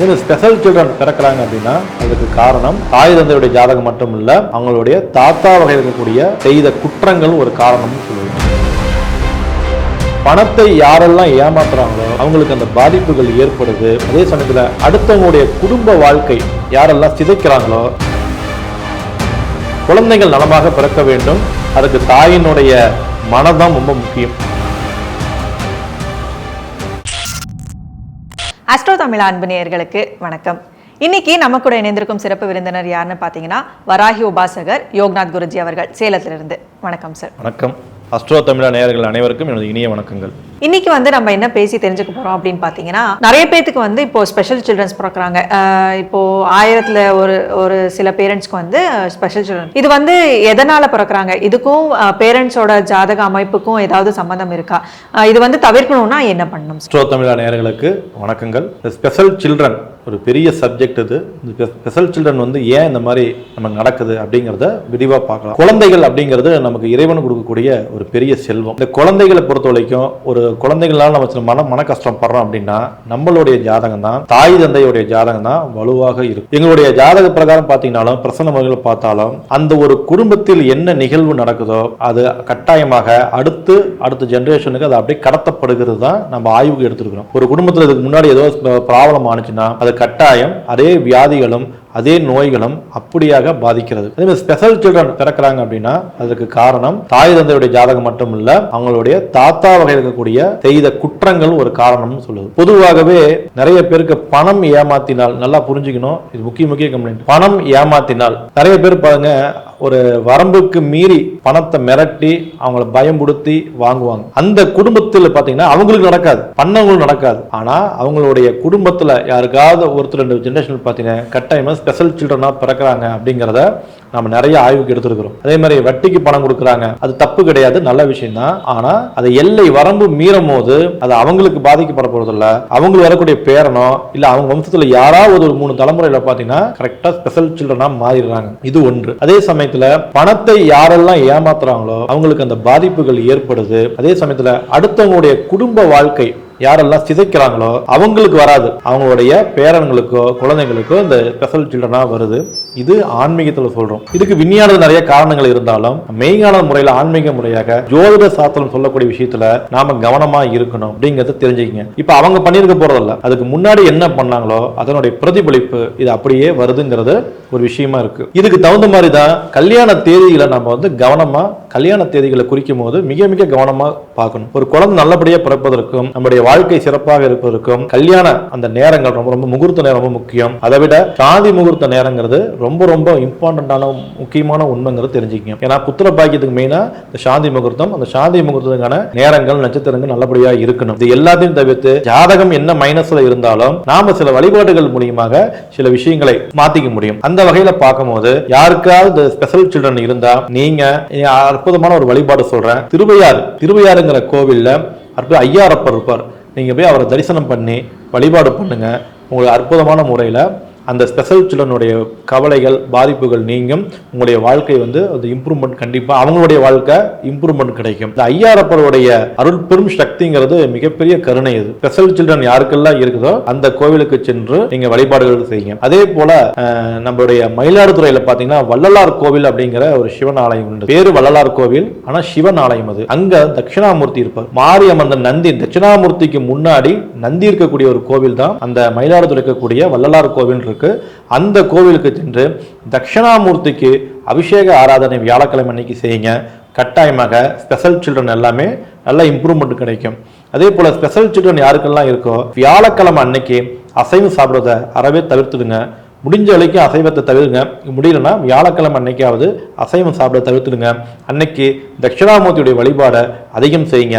இதில் special children பிறக்கிறாங்க அப்படின்னா அதுக்கு காரணம் தாய் தந்தையுடைய ஜாதகம் மட்டும் இல்ல அவங்களுடைய தாத்தா வகை இருக்கக்கூடிய செய்த குற்றங்கள் ஒரு காரணம்னு சொல்லுவாங்க. பணத்தை யாரெல்லாம் ஏமாத்துறாங்களோ அவங்களுக்கு அந்த பாதிப்புகள் ஏற்படுது. அதே சமயத்துல அடுத்தவங்களுடைய குடும்ப வாழ்க்கை யாரெல்லாம் சிதைக்கிறாங்களோ குழந்தைகள் நலமாக பிறக்க வேண்டும். அதுக்கு தாயினுடைய மனதான் ரொம்ப முக்கியம். தமிழ் அன்பு நேயர்களுக்கு வணக்கம். இன்னைக்கு நம்ம கூட இணைந்திருக்கும் சிறப்பு விருந்தினர் யாருன்னு பார்த்தீங்கன்னா வராகி உபாசகர் யோக்நாத் குருஜி அவர்கள் சேலத்திலிருந்து. வணக்கம் சார் வணக்கம். அஸ்ட்ரோ தமிழா நேயர்கள் அனைவருக்கும் எனது இனிய வணக்கங்கள். இன்னைக்கு வந்து நம்ம என்ன பேசி தெரிஞ்சுக்க போகிறோம் அப்படின்னு பார்த்தீங்கன்னா நிறைய பேத்துக்கு வந்து இப்போ ஸ்பெஷல் சில்ட்ரன்ஸ் பிறக்கிறாங்க. இப்போ ஆயிரத்துல ஒரு ஒரு சில பேரண்ட்ஸ்க்கு வந்து ஸ்பெஷல் சில்ட்ரன் இது வந்து எதனால பிறக்கிறாங்க? இதுக்கும் பேரண்ட்ஸோட ஜாதக அமைப்புக்கும் ஏதாவது சம்மந்தம் இருக்கா? இது வந்து தவிர்க்கணும்னா என்ன பண்ணணும் ஸ்ட்ரோ தமிழா நேர்களுக்கு வணக்கங்கள். இந்த ஸ்பெஷல் சில்ட்ரன் ஒரு பெரிய சப்ஜெக்ட் இது. இந்த ஸ்பெஷல் சில்ட்ரன் வந்து ஏன் இந்த மாதிரி நமக்கு நடக்குது அப்படிங்கிறத விரிவாக பார்க்கலாம். குழந்தைகள் அப்படிங்கிறது நமக்கு இறைவன் கொடுக்கக்கூடிய ஒரு பெரிய செல்வம். இந்த குழந்தைகளை பொறுத்த வரைக்கும் ஒரு குழந்தைகளால் நம்ம சில மன மன கஷ்டம் படுறோம் அப்படின்னா நம்மளுடைய ஜாதகம் தான் தாய் தந்தையுடைய ஜாதகம் தான் வலுவாக இருக்கும். எங்களுடைய ஜாதக பிரகாரம் பார்த்தீங்கன்னாலும் பிரசன்ன முறைகள் பார்த்தாலும் அந்த ஒரு குடும்பத்தில் என்ன நிகழ்வு நடக்குதோ அது கட்டாயமாக அடுத்து அடுத்த ஜென்ரேஷனுக்கு அது அப்படியே கடத்தப்படுகிறது தான் நம்ம ஆய்வுக்கு எடுத்துருக்கிறோம். ஒரு குடும்பத்தில் இதுக்கு முன்னாடி ஏதோ ப்ராப்ளம் ஆனிச்சுன்னா அது கட்டாயம் அதே வியாதிகளும் அதே நோய்களும் அப்படியாக பாதிக்கிறது. அதே மாதிரி ஸ்பெஷல் சில்ட்ரன் பிறக்கிறாங்க அப்படின்னா அதுக்கு காரணம் தாய் தந்தையுடைய ஜாதகம் மட்டும் இல்ல அவங்களுடைய தாத்தா வகையில் இருக்கக்கூடிய செய்த குற்றங்கள் ஒரு காரணம்னு சொல்லுது. பொதுவாகவே நிறைய பேருக்கு பணம் ஏமாத்தினால் நல்லா புரிஞ்சுக்கணும். இது முக்கிய முக்கிய கம்ப்ளைண்ட் பணம் ஏமாத்தினால் நிறைய பேர் பாருங்க ஒரு வரம்புக்கு மீறி பணத்தை மிரட்டி அவங்கள பயம்படுத்தி வாங்குவாங்க. அந்த குடும்பத்தில் பார்த்தீங்கன்னா அவங்களுக்கு நடக்காது பண்ணவங்களும் நடக்காது. ஆனால் அவங்களுடைய குடும்பத்தில் யாருக்காவது ஒருத்தர் ரெண்டு ஜென்ரேஷன் பார்த்தீங்கன்னா கட்டாயமாக ஸ்பெஷல் சில்ட்ரனாக பிறக்கிறாங்க அப்படிங்கிறத நம்ம நிறைய ஆய்வுக்கு எடுத்திருக்கிறோம். அதே மாதிரி வட்டிக்கு பணம் கொடுக்குறாங்க. அது தப்பு கிடையாது நல்ல விஷயம் தான் ஆனா அதை எல்லை வரம்பு மீறும் போது அது அவங்களுக்கு பாதிக்கப்பட போறது இல்ல அவங்களுக்கு வரக்கூடிய பேரனோ இல்ல அவங்க வம்சத்துல யாராவது ஒரு மூணு தலைமுறையில பாத்தீங்கன்னா கரெக்டா ஸ்பெஷல் சில்ட்ரனா மாறிடுறாங்க. இது ஒன்று. அதே சமயத்துல பணத்தை யாரெல்லாம் ஏமாத்துறாங்களோ அவங்களுக்கு அந்த பாதிப்புகள் ஏற்படுது. அதே சமயத்துல அடுத்தவங்களுடைய குடும்ப வாழ்க்கை யாரெல்லாம் சிதைக்கிறாங்களோ அவங்களுக்கு வராது. அவங்களுடைய பேரன்களுக்கோ குழந்தைங்களுக்கோ இந்த ஸ்பெஷல் சில்ட்ரனாக வருது. இது ஆன்மீகத்தில் சொல்கிறோம் இதுக்கு விஞ்ஞான நிறைய காரணங்கள் இருந்தாலும் மெய்ஞான முறையில் ஆன்மீக முறையாக ஜோதிட சாஸ்திரம் சொல்லக்கூடிய விஷயத்தில் நாம் கவனமாக இருக்கணும் அப்படிங்கிறத தெரிஞ்சுக்கங்க. இப்போ அவங்க பண்ணியிருக்க போகிறதில்ல அதுக்கு முன்னாடி என்ன பண்ணாங்களோ அதனுடைய பிரதிபலிப்பு இது அப்படியே வருதுங்கிறது ஒரு விஷயமா இருக்கு. இதுக்கு தகுந்த மாதிரி தான் கல்யாண தேதிகளை நம்ம வந்து கவனமாக கல்யாண தேதிகளை குறிக்கும் போது மிக மிக கவனமாக பார்க்கணும். ஒரு குழந்தை நல்லபடியாக பிறப்பதற்கும் நம்முடைய வாழ்க்கை சிறப்பாக இருப்பதற்கும் கல்யாண அந்த நேரங்கள் ரொம்ப ரொம்ப முகூர்த்த நேரம் ரொம்ப முக்கியம். அதை விட சாந்தி முகூர்த்த நேரங்கிறது ரொம்ப ரொம்ப இம்பார்ட்டண்டான முக்கியமான உண்மைங்கிறது தெரிஞ்சுக்கணும் ஏன்னா புத்திர பாக்கியத்துக்கு மெயினா இந்த சாந்தி முகூர்த்தம் அந்த சாந்தி முகூர்த்தத்துக்கான நேரங்கள் நட்சத்திரங்கள் நல்லபடியா இருக்கணும். இது எல்லாத்தையும் தவிர்த்து ஜாதகம் என்ன மைனஸ்ல இருந்தாலும் நாம சில வழிபாடுகள் மூலியமாக சில விஷயங்களை மாத்திக்க முடியும். அந்த வகையில பார்க்கும்போது யாருக்காவது ஸ்பெஷல் சில்ட்ரன் இருந்தா நீங்க அற்புதமான ஒரு வழிபாடு சொல்றேன். திருவையாறு திருவையாறுங்கிற கோவில்ல அற்புத ஐயாரப்பர் இருப்பார். நீங்கள் போய் அவரை தரிசனம் பண்ணி வழிபாடு பண்ணுங்கள் உங்களுக்கு அற்புதமான முறையில் அந்த ஸ்பெஷல் சில்ட்ரனுடைய கவலைகள் பாதிப்புகள் நீங்கும். உங்களுடைய வாழ்க்கை வந்து அது இம்ப்ரூவ்மெண்ட் கண்டிப்பா அவங்களுடைய வாழ்க்கை இம்ப்ரூவ்மெண்ட் கிடைக்கும். இந்த ஐயாரப்பருடைய அருள் பெரும் சக்திங்கிறது மிகப்பெரிய கருணை இது. ஸ்பெஷல் சில்ட்ரன் யாருக்கெல்லாம் இருக்குதோ அந்த கோவிலுக்கு சென்று நீங்க வழிபாடுகள் செய்யுங்க. அதே போல நம்மளுடைய மயிலாடுதுறையில பாத்தீங்கன்னா வள்ளலார் கோவில் அப்படிங்கிற ஒரு சிவன் ஆலயம் உண்டு. பேரு வள்ளலார் கோவில் ஆனா சிவன் ஆலயம் அது. அங்க தட்சிணாமூர்த்தி இருப்பார். மாரியம்மன் அந்த நந்தி தட்சிணாமூர்த்திக்கு முன்னாடி நந்தி இருக்கக்கூடிய ஒரு கோவில் தான் அந்த மயிலாடுதுறை இருக்கக்கூடிய வள்ளலார் கோவில் இருக்கு. அந்த கோவிலுக்கு சென்று தட்சிணாமூர்த்திக்கு அபிஷேக ஆராதனை வியாழக்கிழமை அன்னைக்கு செய்யுங்க. கட்டாயமாக ஸ்பெஷல் சில்ட்ரன் எல்லாமே நல்ல இம்ப்ரூவ்மெண்ட் கிடைக்கும். அதே போல் ஸ்பெஷல் சில்ட்ரன் யாருக்கெல்லாம் இருக்கோ வியாழக்கிழமை அன்னைக்கு அசைவம் சாப்பிட்றத அறவே தவிர்த்துடுங்க. முடிஞ்ச வரைக்கும் அசைவத்தை தவிருங்க. முடியலன்னா வியாழக்கிழமை அன்னைக்காவது அசைவம் சாப்பிட தவிர்த்துடுங்க. அன்னைக்கு தட்சிணாமூர்த்தியுடைய வழிபாடை அதிகம் செய்யுங்க.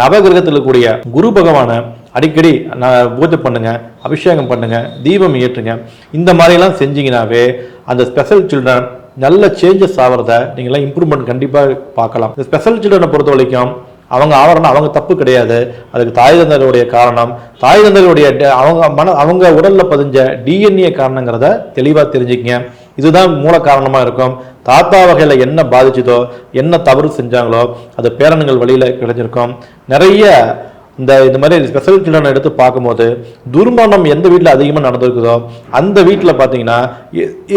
நவகிரகத்தில் இருக்கக்கூடிய குரு பகவானை அடிக்கடி நான் பூஜை பண்ணுங்க அபிஷேகம் பண்ணுங்க தீபம் ஏற்றுங்க. இந்த மாதிரிலாம் செஞ்சீங்கன்னாவே அந்த ஸ்பெஷல் சில்ட்ரன் நல்ல சேஞ்சஸ் ஆகிறத நீங்களாம் இம்ப்ரூவ்மெண்ட் கண்டிப்பாக பார்க்கலாம். இந்த ஸ்பெஷல் சில்ட்ரனை பொறுத்த வரைக்கும் அவங்க ஆவரணும் அவங்க தப்பு கிடையாது. அதுக்கு தாய் தந்தருடைய காரணம் தாய் தந்தருடைய அவங்க மன அவங்க உடலில் பதிஞ்ச டிஎன்ஏ காரணங்கிறத தெளிவாக தெரிஞ்சுக்கங்க. இதுதான் மூல காரணமாக இருக்கும். தாத்தா வகையில் என்ன பாதிச்சதோ என்ன தவறு செஞ்சாங்களோ அது பேரன்கள் வழியில் கிடைச்சிருக்கும் நிறைய இந்த இந்த மாதிரி ஸ்பெஷல் சில்ட்ரன் எடுத்து பார்க்கும்போது துர்மரணம் எந்த வீட்டில் அதிகமாக நடந்திருக்குதோ அந்த வீட்டில் பார்த்தீங்கன்னா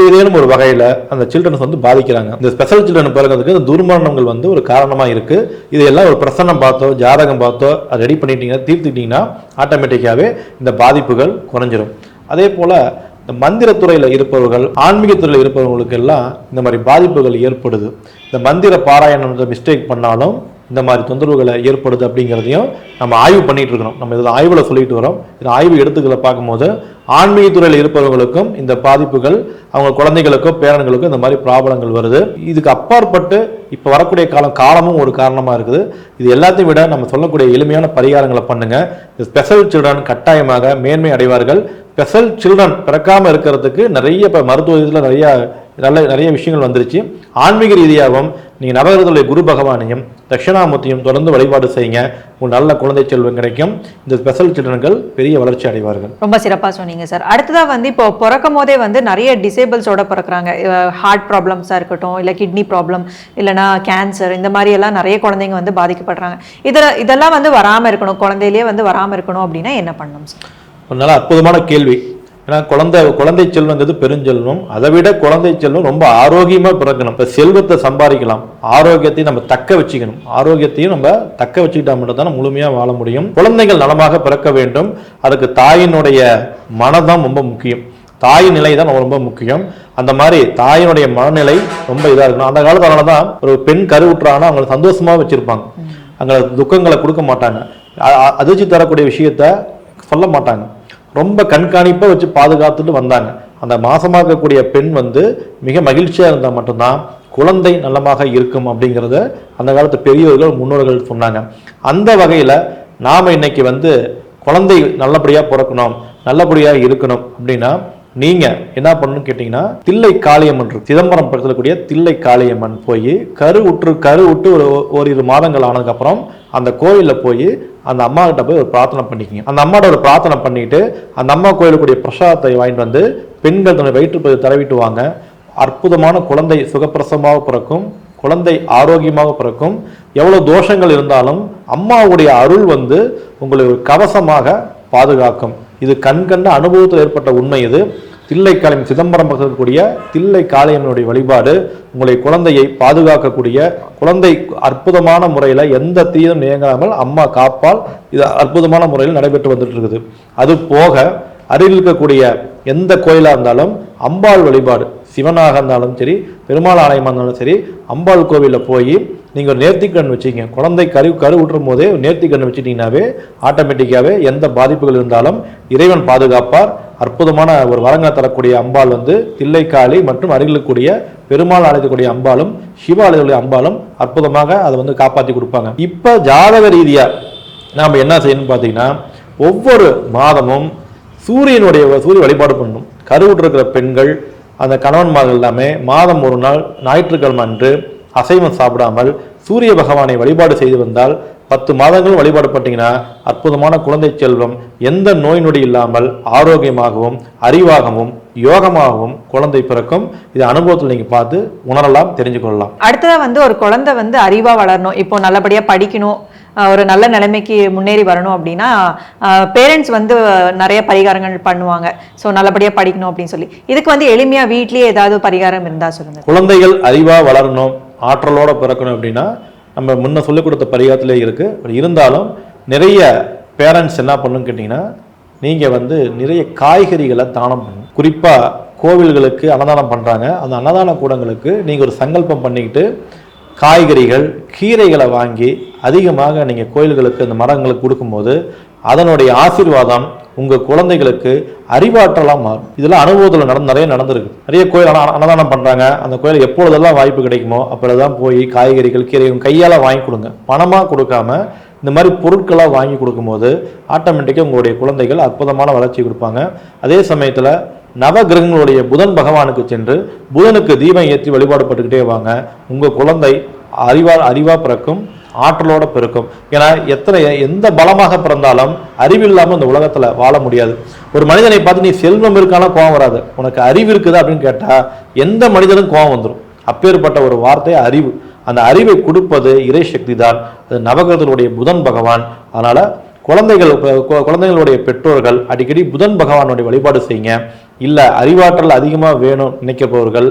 ஏதேனும் ஒரு வகையில் அந்த சில்ட்ரன்ஸ் வந்து பாதிக்கிறாங்க. இந்த ஸ்பெஷல் சில்ட்ரன் பிறகுறதுக்கு இந்த துர்மரணங்கள் வந்து ஒரு காரணமாக இருக்குது இதையெல்லாம் ஒரு பிரசன்னம் பார்த்தோ ஜாதகம் பார்த்தோ அதை ரெடி பண்ணிட்டீங்கன்னா தீர்த்துக்கிட்டிங்கன்னா ஆட்டோமேட்டிக்காகவே இந்த பாதிப்புகள் குறைஞ்சிரும். அதே போல் இந்த மந்திரத்துறையில் இருப்பவர்கள் ஆன்மீகத்துறையில் இருப்பவர்களுக்கெல்லாம் இந்த மாதிரி பாதிப்புகள் ஏற்படுது. இந்த மந்திர பாராயணம் மிஸ்டேக் பண்ணாலும் இந்த மாதிரி தொந்தரவுகளை ஏற்படுது அப்படிங்கிறதையும் நம்ம ஆய்வு பண்ணிட்டு இருக்கிறோம் நம்ம இதில் ஆய்வில் சொல்லிட்டு வரோம். இந்த ஆய்வு எடுத்துக்களை பார்க்கும்போது ஆன்மீகத்துறையில் இருப்பவர்களுக்கும் இந்த பாதிப்புகள் அவங்க குழந்தைகளுக்கோ பேரன்களுக்கோ இந்த மாதிரி ப்ராப்ளங்கள் வருது. இதுக்கு அப்பாற்பட்டு இப்போ வரக்கூடிய காலம் காலமும் ஒரு காரணமாக இருக்குது. இது எல்லாத்தையும் விட நம்ம சொல்லக்கூடிய எளிமையான பரிகாரங்களை பண்ணுங்க. இந்த ஸ்பெஷல் சில்ட்ரன் கட்டாயமாக மேன்மை அடைவார்கள். ஸ்பெஷல் சில்ட்ரன் பிறக்காமல் இருக்கிறதுக்கு நிறைய இப்போ மருத்துவ இதில் நிறையா நல்ல நிறைய விஷயங்கள் வந்துருச்சு. ஆன்மீக ரீதியாகவும் நீங்கள் நவகிரகத்துடைய குரு பகவானையும் தட்சிணாமூர்த்தியும் தொடர்ந்து வழிபாடு செய்யுங்க. ஒரு நல்ல குழந்தை செல்வம் கிடைக்கும். இந்த ஸ்பெஷல் சில்ட்ரன்கள் பெரிய வளர்ச்சி அடைவார்கள். ரொம்ப சிறப்பா சொன்னீங்க சார். அடுத்ததா வந்து இப்போ பிறக்கும் போதே வந்து நிறைய டிசேபிள்ஸோட பிறக்குறாங்க. ஹார்ட் ப்ராப்ளம்ஸாக இருக்கட்டும் இல்லை கிட்னி ப்ராப்ளம் இல்லைனா கேன்சர் இந்த மாதிரி எல்லாம் நிறைய குழந்தைங்க வந்து பாதிக்கப்படுறாங்க. இதில் இதெல்லாம் வந்து வராமல் இருக்கணும். குழந்தையிலேயே வந்து வராமல் இருக்கணும் அப்படின்னா என்ன பண்ணணும் சார்? ஒரு நல்ல அற்புதமான கேள்வி. ஏன்னா குழந்தை குழந்தை செல்வங்கிறது பெருஞ்செல்வம். அதை விட குழந்தை செல்வம் ரொம்ப ஆரோக்கியமா பிறக்கணும். இப்போ செல்வத்தை சம்பாதிக்கலாம். ஆரோக்கியத்தையும் நம்ம தக்க வச்சுக்கணும். ஆரோக்கியத்தையும் நம்ம தக்க வச்சுக்கிட்டா மட்டும்தான் முழுமையா வாழ முடியும். குழந்தைகள் நலமாக பிறக்க வேண்டும். அதுக்கு தாயினுடைய மனதான் ரொம்ப முக்கியம். தாய் நிலை தான் ரொம்ப முக்கியம். அந்த மாதிரி தாயினுடைய மனநிலை ரொம்ப இதாக இருக்கணும். அந்த காலத்தால தான் ஒரு பெண் கருவுற்றானா அவங்களை சந்தோஷமா வச்சிருப்பாங்க. அங்கே துக்கங்களை கொடுக்க மாட்டாங்க. அதிர்ச்சி தரக்கூடிய விஷயத்த சொல்ல மாட்டாங்க. ரொம்ப கண்காணிப்பாக வச்சு பாதுகாத்துட்டு வந்தாங்க. அந்த மாசமாக இருக்கக்கூடிய பெண் வந்து மிக மகிழ்ச்சியாக இருந்தால் மட்டும்தான் குழந்தை நலமாக இருக்கும் அப்படிங்கிறத அந்த காலத்து பெரியவர்கள் முன்னோர்கள் சொன்னாங்க. அந்த வகையில் நாம் இன்னைக்கு வந்து குழந்தை நல்லபடியாக பிறக்கணும் நல்லபடியாக இருக்கணும் அப்படின்னா நீங்க என்ன பண்ணணும்னு கேட்டீங்கன்னா தில்லை காளியம்மன் இருக்கு. சிதம்பரம் படத்தில் தில்லை காளியம்மன் போய் கரு உற்று கரு விட்டு ஒரு ஓரிரு மாதங்கள் ஆனதுக்கு அப்புறம் அந்த கோயிலில் போய் அந்த அம்மா கிட்ட போய் ஒரு பிரார்த்தனை பண்ணிக்கிங்க. அந்த அம்மாட்ட ஒரு பிரார்த்தனை பண்ணிட்டு அந்த அம்மா கோயிலுக்குரிய பிரசாதத்தை வாங்கிட்டு வந்து பெண்கள் தன்னை வயிற்று தரவிட்டு வாங்க. அற்புதமான குழந்தை சுகப்பிரசவமாக பிறக்கும் குழந்தை ஆரோக்கியமாக பிறக்கும். எவ்வளோ தோஷங்கள் இருந்தாலும் அம்மாவுடைய அருள் வந்து உங்களை ஒரு கவசமாக பாதுகாக்கும். இது கண்கண்ட அனுபவத்தில் ஏற்பட்ட உண்மை இது. தில்லை காளியம் சிதம்பரம் பக்கத்தில் இருக்கக்கூடிய தில்லை காளியம்மனுடைய வழிபாடு உங்களுடைய குழந்தையை பாதுகாக்கக்கூடிய குழந்தை அற்புதமான முறையில் எந்த தீயும் நீங்காமல் அம்மா காப்பால் இது அற்புதமான முறையில் நடைபெற்று வந்துட்டு இருக்குது அது போக அருகில் இருக்கக்கூடிய எந்த கோயிலாக இருந்தாலும் அம்பாள் வழிபாடு சிவனாக இருந்தாலும் சரி பெருமாள் ஆலயமாக இருந்தாலும் சரி அம்பாள் கோவிலில் போய் நீங்கள் ஒரு நேர்த்திக்கண் வச்சுக்கிங்க குழந்தை கரு கரு ஊற்றும் போதே ஒரு நேர்த்திக்கண் வச்சுட்டிங்கனாவே ஆட்டோமேட்டிக்காகவே எந்த பாதிப்புகள் இருந்தாலும் இறைவன் பாதுகாப்பார். அற்புதமான ஒரு வரங்களை தரக்கூடிய அம்பாள் வந்து தில்லைக்காளி மற்றும் அருகில் பெருமாள் பெருமாள் அம்பாலும் அம்பாளும் சிவாலயத்துடைய அம்பாளும் அற்புதமாக அதை வந்து காப்பாற்றி கொடுப்பாங்க. இப்போ ஜாதக ரீதியாக நாம் என்ன செய்யணும்னு பார்த்தீங்கன்னா ஒவ்வொரு மாதமும் சூரியனுடைய சூரிய வழிபாடு பண்ணணும். கருவுற்றிருக்கிற பெண்கள் அந்த கணவன்மார்கள் எல்லாமே மாதம் ஒரு நாள் ஞாயிற்றுக்கிழமை அன்று அசைவம் சாப்பிடாமல் சூரிய பகவானை வழிபாடு செய்து வந்தால் பத்து மாதங்கள் வழிபாடு பண்ணீங்கன்னா அற்புதமான குழந்தை செல்வம் எந்த நோய் நொடி இல்லாமல் ஆரோக்கியமாகவும் அறிவாகவும் யோகமாகவும் குழந்தை பிறக்கும். இது அனுபவத்தில் நீங்கள் பார்த்து உணரலாம் தெரிஞ்சு கொள்ளலாம் அடுத்ததா வந்து ஒரு குழந்தை வந்து அறிவா வளரணும். இப்போ நல்லபடியா படிக்கணும். ஒரு நல்ல நிலைமைக்கு முன்னேறி வரணும் அப்படின்னா பேரண்ட்ஸ் வந்து நிறைய பரிகாரங்கள் பண்ணுவாங்க. ஸோ நல்லபடியாக படிக்கணும் அப்படின்னு சொல்லி. இதுக்கு வந்து எளிமையாக வீட்லேயே ஏதாவது பரிகாரம் இருந்தால் சொல்லுங்கள் குழந்தைகள் அறிவாக வளரணும் ஆற்றலோடு பிறக்கணும் அப்படின்னா நம்ம முன்ன சொல்லிக் கொடுத்த பரிகாரத்திலே இருக்குது இருந்தாலும் நிறைய பேரண்ட்ஸ் என்ன பண்ணுன்னு கேட்டிங்கன்னா நீங்கள் வந்து நிறைய காய்கறிகளை தானம் பண்ணணும் குறிப்பாக கோவில்களுக்கு அன்னதானம் பண்ணுறாங்க அந்த அன்னதான கூடங்களுக்கு நீங்கள் ஒரு சங்கல்பம் பண்ணிக்கிட்டு காய்கறிகள் கீரைகளை வாங்கி அதிகமாக நீங்கள் கோயில்களுக்கு அந்த மரங்களுக்கு கொடுக்கும்போது அதனுடைய ஆசீர்வாதம் உங்கள் குழந்தைகளுக்கு அறிவாற்றலாம் மாறும். இதெல்லாம் அனுபவத்தில் நடந்து நிறைய நடந்திருக்கு. நிறைய கோயில் அன்னதானம் பண்ணுறாங்க அந்த கோயில் எப்பொழுதெல்லாம் வாய்ப்பு கிடைக்குமோ அப்பொழுதுதான் போய் காய்கறிகள் கீரைகள் கையால் வாங்கி கொடுங்க. பணமாக கொடுக்காம இந்த மாதிரி பொருட்களாக வாங்கி கொடுக்கும்போது ஆட்டோமேட்டிக்காக உங்களுடைய குழந்தைகள் அற்புதமான வளர்ச்சி கொடுப்பாங்க. அதே சமயத்தில் நவகிரகங்களுடைய புதன் பகவானுக்கு சென்று புதனுக்கு தீபம் ஏற்றி வழிபாடுபட்டுக்கிட்டே வாங்க. உங்கள் குழந்தை அறிவா அறிவாக பிறக்கும் ஆற்றலோட பிறக்கும். ஏன்னா எத்தனை எந்த பலமாக பிறந்தாலும் அறிவு இல்லாமல் இந்த உலகத்தில் வாழ முடியாது. ஒரு மனிதனை பார்த்து நீ செல்வம் இருக்கானா? கோவம் வராது. உனக்கு அறிவு இருக்குதா? அப்படின்னு கேட்டால் எந்த மனிதனும் கோவம் வந்துடும் அப்பேற்பட்ட ஒரு வார்த்தை அறிவு. அந்த அறிவை கொடுப்பது இறை சக்தி தான் அது நவகிரகத்தினுடைய புதன் பகவான். அதனால் குழந்தைகள் குழந்தைகளுடைய பெற்றோர்கள் அடிக்கடி புதன் பகவானுடைய வழிபாடு செய்யுங்க. இல்லை அறிவாற்றல் அதிகமாக வேணும் நினைக்கிறவர்கள்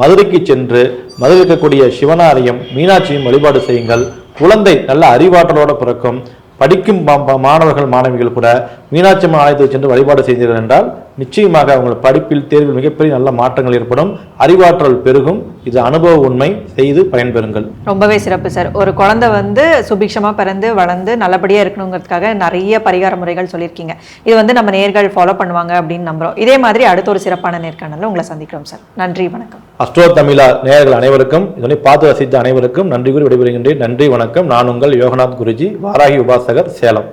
மதுரைக்கு சென்று மதுரை இருக்கக்கூடிய சிவனாரையும் மீனாட்சியும் வழிபாடு செய்யுங்கள். குழந்தை நல்ல அறிவாற்றலோட பிறக்கும். படிக்கும் மாணவர்கள் மாணவிகள் கூட மீனாட்சி அம்மன் ஆலயத்துக்கு சென்று வழிபாடு செய்தீர்கள் என்றால் நிச்சயமாக அவங்கள் படிப்பில் தேர்வில் மிகப்பெரிய நல்ல மாற்றங்கள் ஏற்படும். அறிவாற்றல் பெருகும். இது அனுபவ உண்மை. செய்து பயன்பெறுங்கள். ரொம்பவே சிறப்பு சார். ஒரு குழந்தை வந்து சுபிக்ஷமாக பிறந்து வளர்ந்து நல்லபடியாக இருக்கணுங்கிறதுக்காக நிறைய பரிகார முறைகள் சொல்லியிருக்கீங்க. இது வந்து நம்ம நேர்கள் ஃபாலோ பண்ணுவாங்க அப்படின்னு நம்புகிறோம் இதே மாதிரி அடுத்த ஒரு சிறப்பான நேர்காணலில் உங்களை சந்திக்கிறோம் சார். நன்றி வணக்கம். அஸ்ட்ரோ தமிழா நேயர்கள் அனைவருக்கும் இதனை பார்த்து ரசித்த அனைவருக்கும் நன்றி கூறி விடைபெறுகின்றேன். நன்றி வணக்கம். நான் உங்கள் யோகநாத் குருஜி. வாராகி உபாசகர் சேலம்.